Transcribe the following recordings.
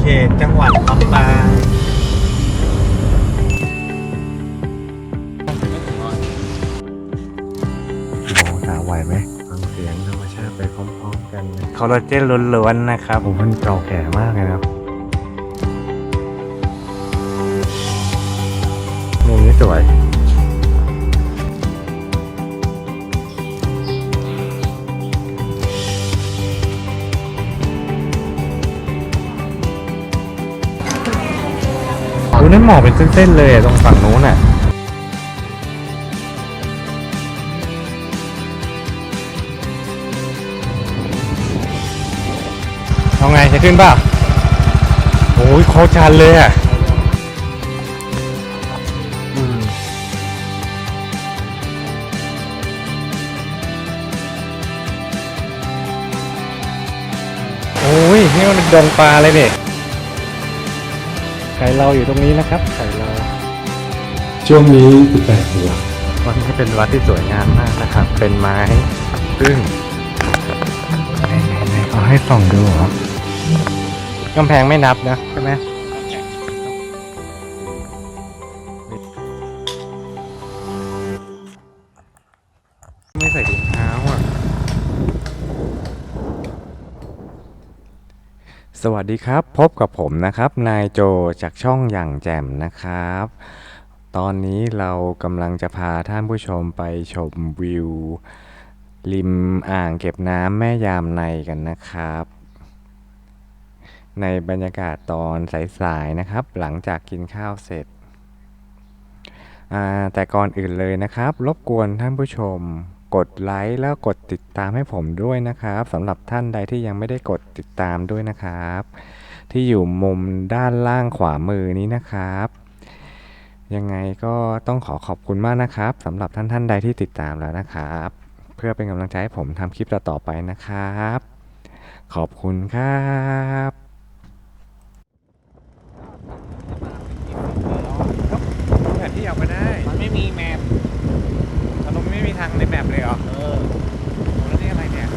เขตจังหวัดลำปางโอ้ตาไหวไหมฟังเสียงธรรมชาติไปพร้อมๆกันคอลลาเจนล้วนๆนะครับ ผมมันเก่าแก่มากเลยนะครับมุมนี้สวย ดูนั่นหมอกเป็นเส้นๆเลยตรงฝั่งนู้นอะเอาไงจะขึ้นป่ะโอ้ยโคตรชันเลยอะอืมโอ้ยนี่มันเป็นดงปลาเลยเนี่ย ไข่เราอยู่ตรงนี้นะครับไข่เราช่วงนี้18หัววัดนี้เป็นวัดที่สวยงามมากนะครับ เป็นไม้ซึ่งไหนๆๆเขาให้ส่องดูเหรอกำแพงไม่นับนะใช่ไหมไม่ สวัสดีครับ พบกับผมนะครับ นายโจจากช่องอย่างแจ่มนะครับ ตอนนี้เรากำลังจะพาท่านผู้ชมไปชมวิว ริมอ่างเก็บน้ำแม่ยามในกันนะครับ ในบรรยากาศตอนสายๆนะครับ หลังจากกินข้าวเสร็จ แต่ก่อนอื่นเลยนะครับ รบกวนท่านผู้ชม กดไลค์แล้วกดติดตามให้ผมด้วยนะครับสำหรับท่านใดที่ยังไม่ได้กดติดตามด้วยนะครับ ที่อยู่มุมด้านล่างขวามือนี้นะครับ ยังไงก็ต้องขอขอบคุณมากนะครับสำหรับท่านท่านใดที่ติดตามแล้วนะครับ เพื่อเป็นกำลังใจให้ผมทำคลิปต่อๆไปนะครับ ขอบคุณครับแผนที่ออกมาได้ มันไม่มีแมพ ตรงไม่มี ทางในแมปเลยเหรอเออแล้วนี่อะไรเนี่ย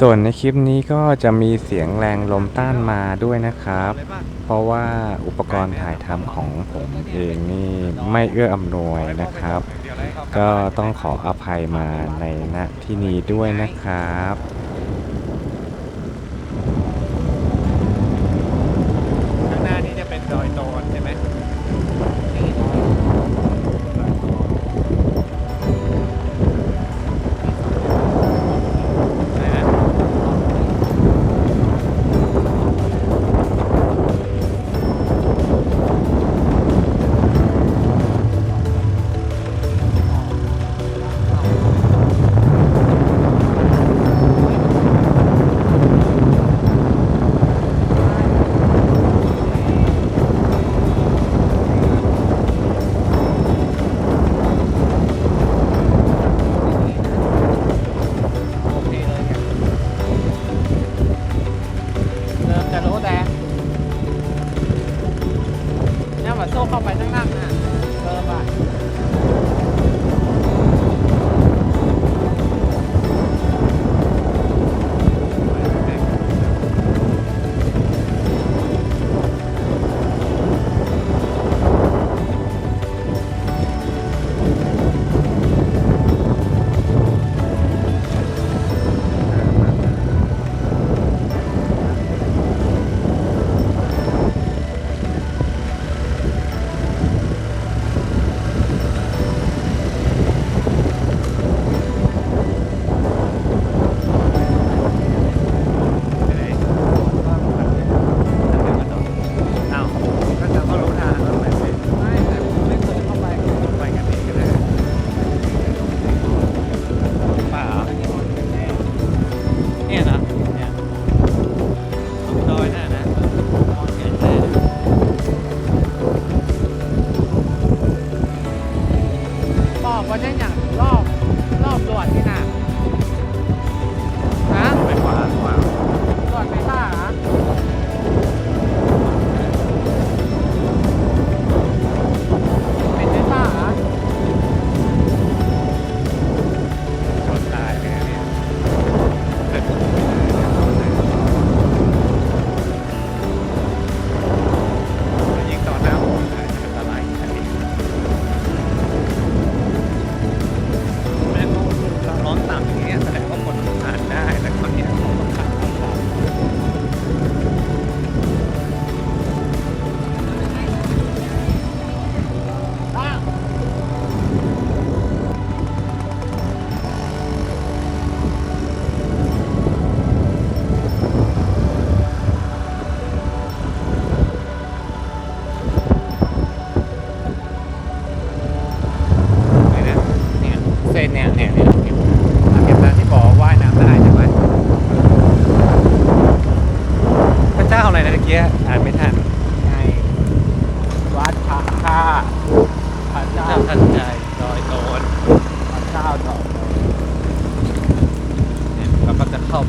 ส่วนในคลิปนี้ก็จะมีเสียงแรงลมต้านมาด้วยนะครับ เพราะว่าอุปกรณ์ถ่ายทำของผมเองนี่ไม่เอื้ออำนวยนะครับ ก็ต้องขออภัยมาในณที่นี้ด้วยนะครับ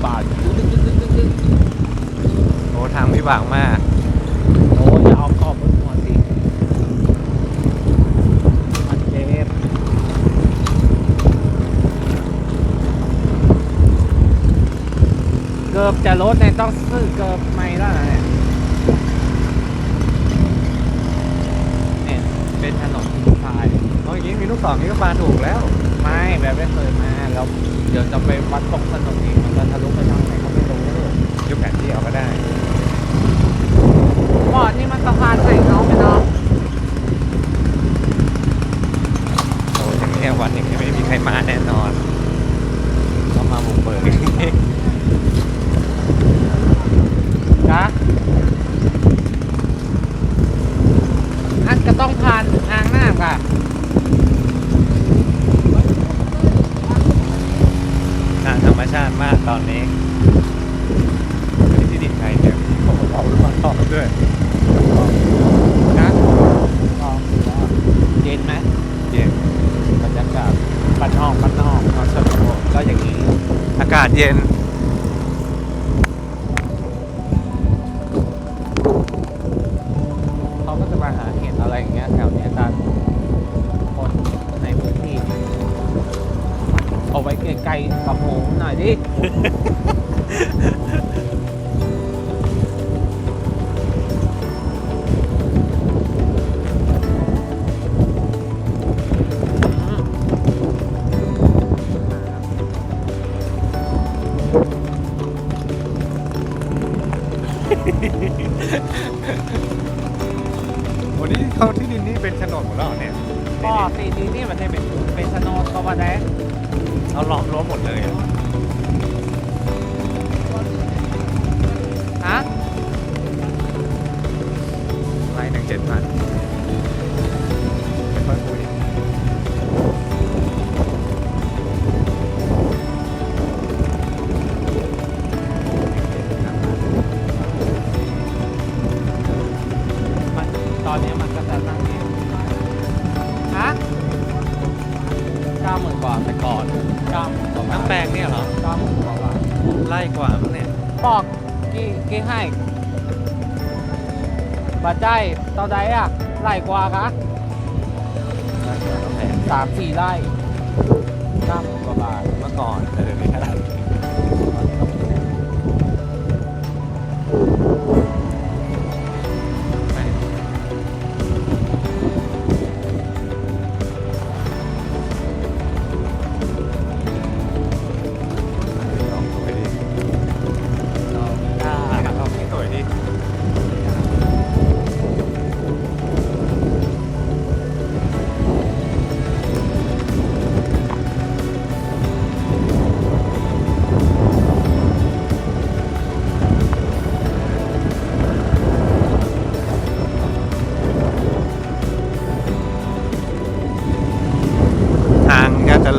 ก็จะเข้าป่าดึ๊กดึ๊กดึ๊กดึ๊กดึ๊กโอ้ทางวิบากมากโอ้ยเอาขอบบนหัวสิมันเจ็บเกือบจะลดเนี่ยต้องซื้อเกือบไม่แล้วนะเนี่ยเนี่ยเป็นถนนทรายโอ้ยยิงมีลูกศรนี่ก็มาถูกแล้ว ไม่แบบไม่เคยมาแล้วเดี๋ยวจะไปวัดตรงถนนอีก มันทะลุไปทางไหนก็ไม่รู้ยกแผนที่เอาก็ได้ก่อนนี่มันสะพานใส่เขาไหมเนาะโอ้ย่างนี้วันอย่งนี้ไม่มีใครมาแน่นอนต้องมาบุกเบิกนะอันก็ต้องผ่านทางหน้าค่ะ น่าธรรมชาติมากตอนนี้ที่ดินไทยเนี่ยโอ้โหเรามาทองด้วยนะลองดูว่าเย็นไหมเย็นบรรยากาศบ้านนอกบ้านนอกนอนสนุกก็อย่างนี้ อากาศเย็น กล้ๆกับหมูหน่อยดิ บัตรได้ตอนใดอะไร่กว่าคะไล่กว่าน้ำแพงสามสี่ไร่เก้าหมื่นกว่าบาทเมื่อก่อนแต่เดี๋ย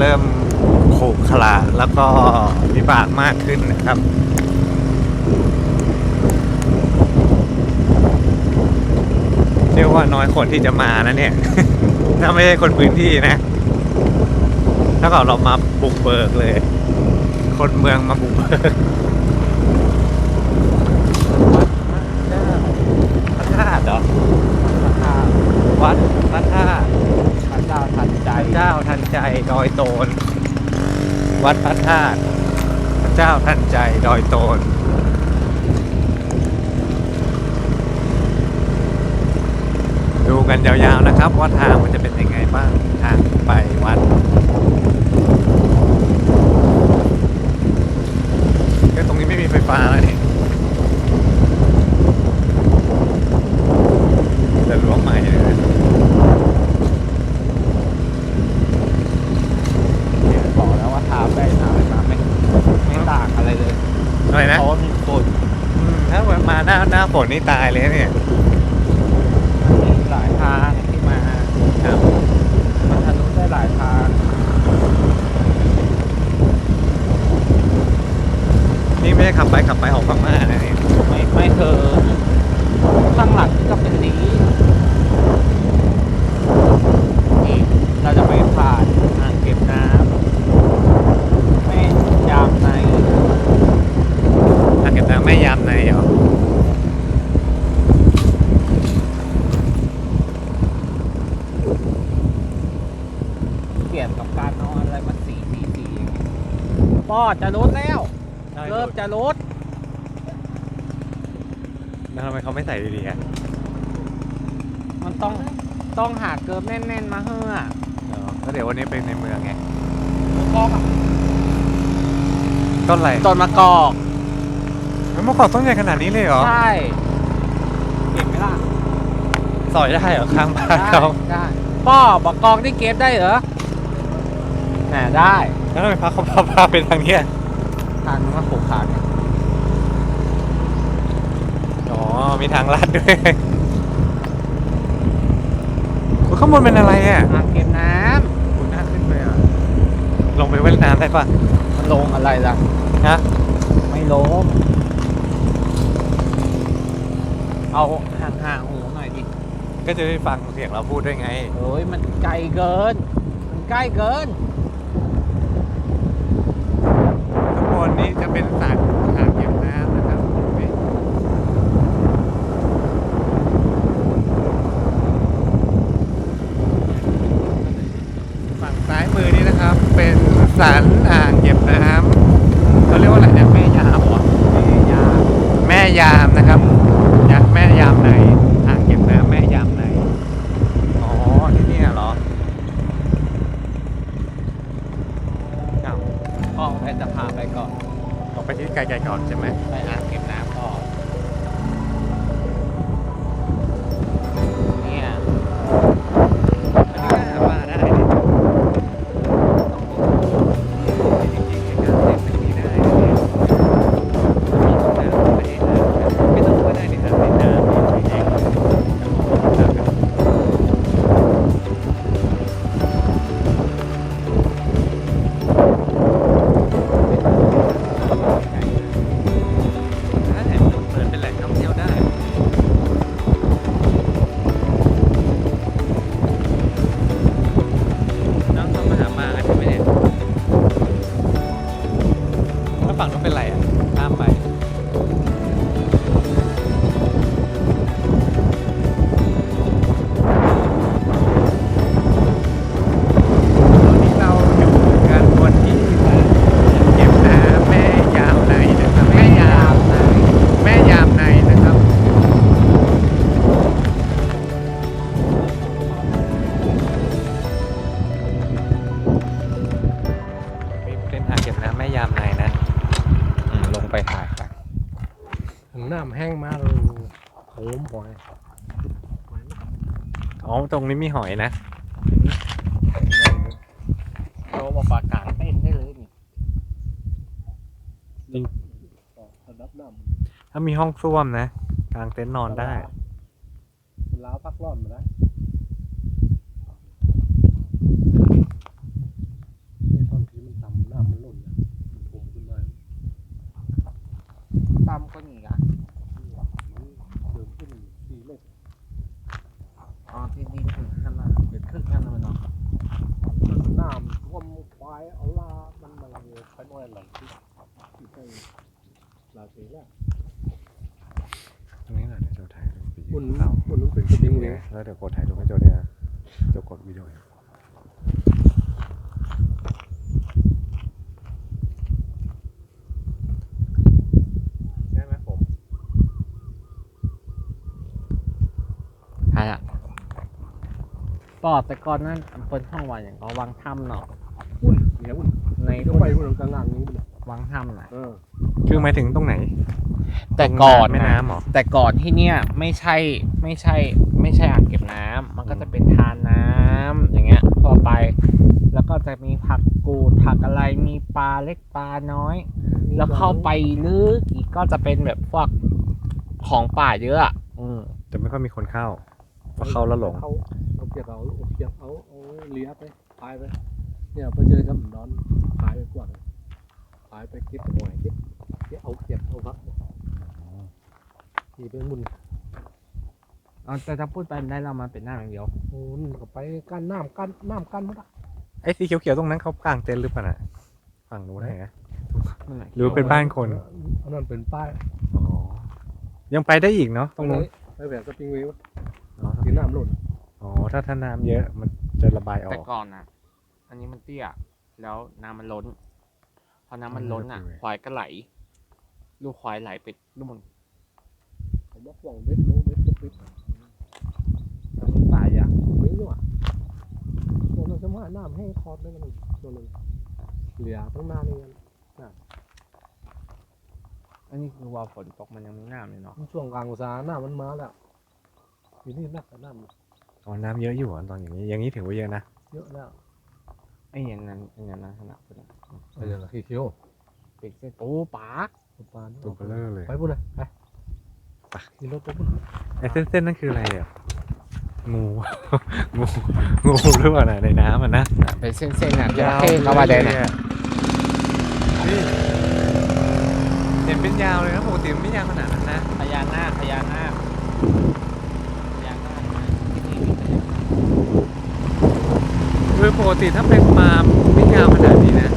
เริ่มขรุขระแล้วก็วิบากมากขึ้นนะครับเชื่อว่าน้อยคนที่จะมานะเนี่ย ถ้าไม่ใช่คนพื้นที่นะถ้าเกิดเรามาบุกเบิกเลย คนเมืองมาบุกเบิกพระธาตุเหรอถ้าวัดพระธาตุ ทันใจพระเจ้าทันใจดอยโตน วัดพระธาตุพระเจ้าทันใจดอยโตนดูกันยาวๆนะครับ ว่าทางมันจะเป็นยังไงบ้างทางไปวัด ก็ตรงนี้ไม่มีไฟฟ้าแล้วนี่แต่รั้วใหม่เลยนะ บอกแล้วว่าทาไปทาไปมาไม่ไม่ต่างอะไรเลย อะไรนะ เพราะว่ามีฝุ่น อืมถ้ามาหน้าหน้า ฝนนี่ตายเลยเนี่ยมีหลายทางที่มาครับมันทะลุได้หลายทางนี่ไม่ได้ขับไปขับไปออกพม่านะนี่ไม่ไม่เธอ ข้างหลังก็เป็นนี้นี่เราจะไปผ่านอ่างเก็บน้ำแม่ยามใน อ่างเก็บน้ำแม่ยามในเหรอ เปลี่ยนกับการเอาอะไรมาสีสีสีอย่างเงี้ยป้อจะลดแล้วเริ่มจะลดแล้วทำไมเขาไม่ใส่ดีๆอะมันต้องต้องหาเกิร์ฟแน่น ๆ มาเฮ้อะก็เดี๋ยววันนี้เป็นในเมืองไง กอกอะต้นอะไรต้นมะกอกมันมะกอกต้นใหญ่ขนาดนี้เลยเหรอ ใช่เก็บไหมล่ะสอยได้เหรอข้างบ้านได้เขาได้ป้อบอกกองที่เก็บได้เหรอ แหมได้แล้วทำไมพาเขาพาพาเป็นทางเนี้ยทางมันก็ผูกขาดไงอ๋อมีทางลาดด้วยคุณข้างบนเป็นอะไรอะอ่างเก็บน้คุณน่าขึ้นไปอะลงไปเว่ายน้ำได้ปะำมันลงอะไรล่ะ ฮะไม่ลง เอาห่างๆหูหน่อยดิ ก็จะได้ฟังเสียงเราพูดด้วยไงเฮ้ยมันไกลเกิน มันใกล้เกิน ข้างบ นี้จะเป็นสระอ่างเก็บน้ำนะครับฝั่งซ้ายมือนี้นะครับ เป็นสันอ่างเก็บน้ำ ไปที่ไกลๆก่อนใช่ไหม มหอยอ๋อตรงนี้มีหอยนะโตมาปากกลางเต้นได้เลยนี่ระดับน้ถ้ามีห้องส้วมนะกางเต็นท์นอนได้ำล้าวพักร้อนมาได้ไอ้ตอนที่มันต่ำน้ำมันหล่นนะมันถมขึ้นมา ตามก็นี่อะมันเดิมขึ้นสี่เมตร อ๋อที่นี่คือขนาดเป็นครึ่งขนาดมันเนาะ น้ำท่วมควายเอาลามันมาไปหน่อยหลังที่ที่ใกล้ลาเสียแล้ว ตรงนี้แหละเดี๋ยวโจถ่ายรูปไปบนเสาบนนั้นเป็นกระดิ่งเนี่เลยยแล้วเดี๋ยวกดถ่ายรูปให้โจด้วยนะโจกดวิดีโอได้ไหมผมใช่อะปอดแต่ก่อนนั้นอำเภอห้องวันอย่างก็วังถ้ำเนาะ อุ่นเดี๋ยวอุ่น ในก็ทุ่ไปนอุ่นกลางงานนี้เลยวังถ้ำน่ะ เออคือหมายถึงตรงไหนแต่ก่อนแม่น้ำเหรอ แต่ก่อนที่เนี่ยไม่ใช่ไม่ใช่ ไม่ใช่อ่างเก็บน้ำมันก็จะเป็นทานน้ำอย่างเงี้ยทั่วไป แล้วก็จะมีผักกูดผักอะไรมีปลาเล็กปลาน้อย แล้วเข้าไปลึกอีกก็จะเป็นแบบพวกของป่าเยอะอะอืมจะไม่ค่อยมีคนเข้าเพราะเข้าแล้วหลง เขาเอาเกียบเอาเอาเกียบเอาเอาเลี้ยไปพายไป เนี่ยไปเจอกับดอนพายไปกว่าพายไปเก็บหอยเก็บเก็บเอาเกียบเอาพักขี่ไปหมุนเอาแต่ถ้าพูดไปมันได้เรามาเป็นหน้าอย่างเดียวโอ้นี่ก็ไปกั้นน้ำกั้นน้ำกั้นหมดอะไอ้สีเขียวๆตรงนั้นเขากางเต็นท์หรือเปล่าน่ะฝั่งนู้นไหนนะนั่นแหละหรือว่าเป็นบ้านคนอันนั้นเป็นป้ายอ๋อยังไปได้อีกเนาะตรงนู้นไปแบบสปริงเวลอ๋อที่น้ำหล่นอ๋อถ้าถ้าน้ำเยอะมันจะระบายออแต่กก่อนนะ อันนี้มันเตี้ย แล้วน้ำมันล้น พอน้ำมันล้นอะอืมควายก็ไหล ลูกควายไหลไปนู่นผมว่าห่วงเบ็ดโลเบ็ดตุกเบ็ดแล้วมันตายอะไม่รู้อะโอ้เราจะมาน้ำแห้งคอดได้กันตัวหนึงเหลือตั้งนานนี่กันอันนี้คือว่าฝนตกมันยังไม่น้ำเลยเนาะช่วงกลางอุตสาหน้ามันมาแล้วทีนี้นักแต่น้ำอ๋อน้ำเยอะอยู่อะตอนอย่างนี้ อย่างนี้ถือว่าเยอะนะ เยอะแล้ว ไอ้อย่างนั้นไอ้อย่างนั้นขนาดเป็นไปเลยละขี้เขียวเป็นเส้นโอ้ปากตัวปลานี่ตัวเบลอเลยไปบุญเลยไปไปขี่รถไปบุญไอ้เส้นๆนั่นคืออะไรอะงูงูงูหรือเปล่าน่ะในน้ำอะนะเป็นเส้นๆอะจระเข้เข้ามาเดินลยอะนี่เห็นเป็นยาวเลยนะปกติมันไม่ยาวขนาดนั้นนะพญานาคพญานาคพญานาคนะที่นี่มีพญานาค โดยปกติถ้าเป็นปาล์มไม่ยาวขนาดนี้นะ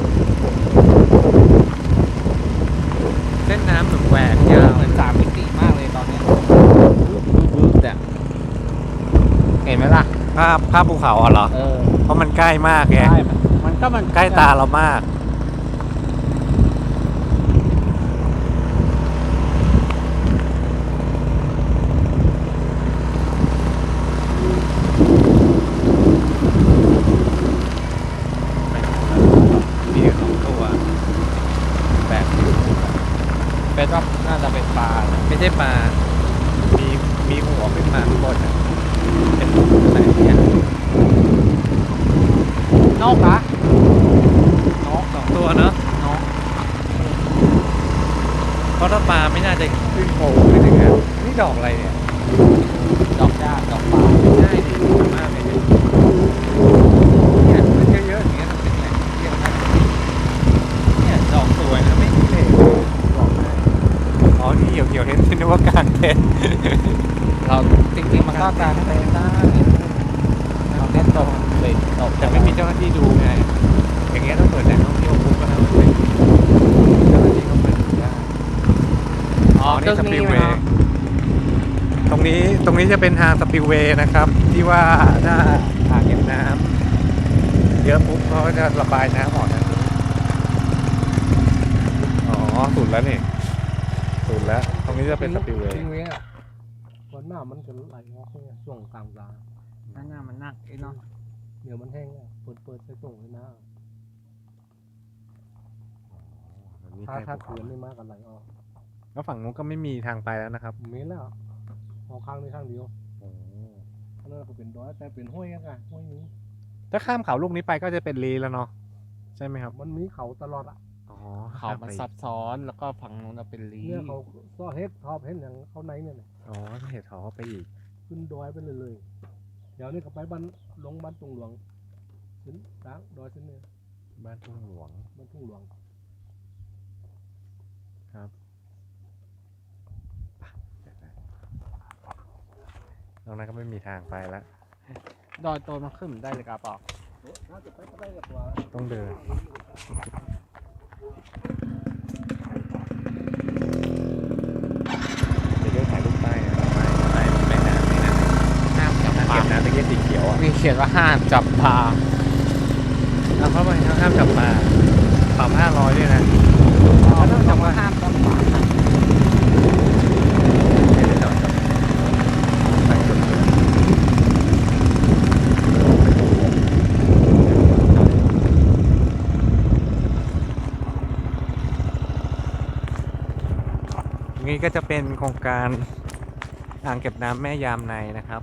เส้นน้ำแบบแหวกยาวเหมือนสามมิติมากเลยตอนเนี้ยบึ้บๆเนี่ยเห็นไหมล่ะ ภาพภาพภูเขาอะเหรอ เออเพราะมันใกล้มากไง ใช่มันมันก็มันใกล้ตาเรามาก มีสองตัว แบบ เป็นว่าน่าจะเป็นปลานะไม่ใช่ปลา มีมีหัวเป็นปลาข้างบนอะเป็นอะไรเนี่ยนกอะนกสองตัวเนาะนกเพราะถ้าปลาไม่น่าจะขึ้นโผล่ขึ้นถึงอะนี่ดอกอะไรเนี่ย ดอกจ้าดอกปลาใช่ดีมากเลยเนี่ยเนี่ยมันเยอะๆอย่างเงี้ยมันเป็นแหล่งเที่ยวได้เนี่ยดอกสวยนะไม่ขี้เหร่เลยบอกให้ อ๋อนี่เหี่ยวเหี่ยวเห็นนึกว่ากลางเต็นท์เราจริงๆมันก็การเต้นได้เราเต้นตกเด็ดตกแต่ไม่มีเจ้าหน้าที่ดูไงอย่างเงี้ยต้องเปิดแหล่งท่องเที่ยวปุ๊บก็แล้วมันเป็นเจ้าหน้าที่เขาเปิดได้อ๋อนี่สปิรื่ลเวย์ตรงนี้ตรงนี้จะเป็นทางสปิลเวย์นะครับ ที่ว่าหน้าอ่างเก็บน้ำเยอะปุ๊บเขาจะระบายน้ำออกทางนี้อ๋อสุดแล้วนี่ สุดแล้ว ตรงนี้จะเป็นสปิลเวย์ทิ้งไว้อะวันหน้ามันจะไหลออกเนี่ยช่วงกลางอุตสาหนั่นน่ะมันหนักไอ้เนาะเดี๋ยวมันแห้งอะเปิดเปิดใส่ส่งเลยนะถ้าถ้าเขื่อนไม่มากกันไหลออก แล้วฝั่งนู้นก็ไม่มีทางไปแล้วนะครับมีแล้วออกข้างนี้ข้างเดียวโอ้อันนั้นก็เป็นดอยแต่เป็นห้วยยังไงห้วยนี้ถ้าข้ามเขาลูกนี้ไปก็จะเป็นลีแล้วเนาะใช่ไหมครับ มันมีเขาตลอดอะอ๋อ เขามันซับซ้อนแล้วก็ฝั่งนู้นเราเป็นลีเนี่ยเขาซ่อเฮ็ดทอบเฮ็ดอย่างเขาไหนเนี่ยน่ะอ๋อเหตุเขาเข้าไปอีก ขึ้นดอยไปเลยเลยเดี๋ยวนี้ก็ไปบ้านลงบ้านตุงหลวงขึ้นสางดอยขึ้นเนี่ยบ้านทุ่งหลวง บ้านตุงหลวงตรงนั้นก็ไม่มีทางไปแล้วดอยโตมันขึ้นได้เลยกระเป๋าน่าจะไปก็ได้กับว่า ต้องเดิน จะเดินถ่ายรูปป้ายนะป้ายป้ายแม่น้ำนี่นะห้ามจับน้ำปลาเก็บน้ำตะเกียบสีเขียวอะมีเขียนว่าห้ามจับปลา เอาเข้าไปห้ามจับปลาปรับห้าร้อยด้วยนะ อ๋อต้องจับว่าห้ามจับปลา ไม่ได้จับจับใส่กดเลย นี่ก็จะเป็นโครงการอ่างเก็บน้ำแม่ยามในนะครับ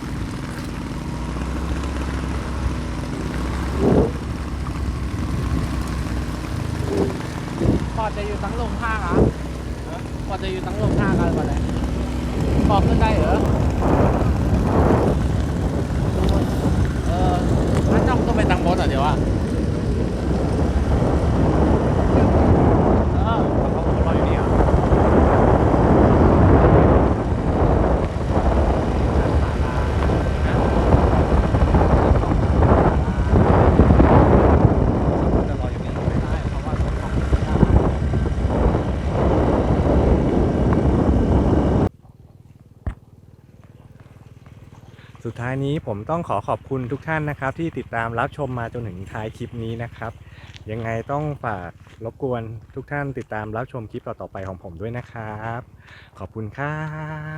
สุดท้ายนี้ผมต้องขอขอบคุณทุกท่านนะครับ ที่ติดตามรับชมมาจนถึงท้ายคลิปนี้นะครับ ยังไงต้องฝากรบกวนทุกท่านติดตามรับชมคลิปต่อๆไปของผมด้วยนะครับ ขอบคุณครั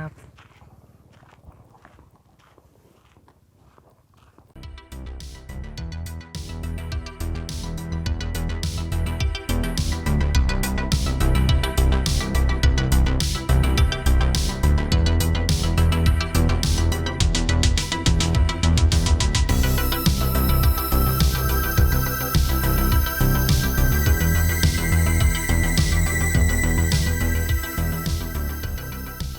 บ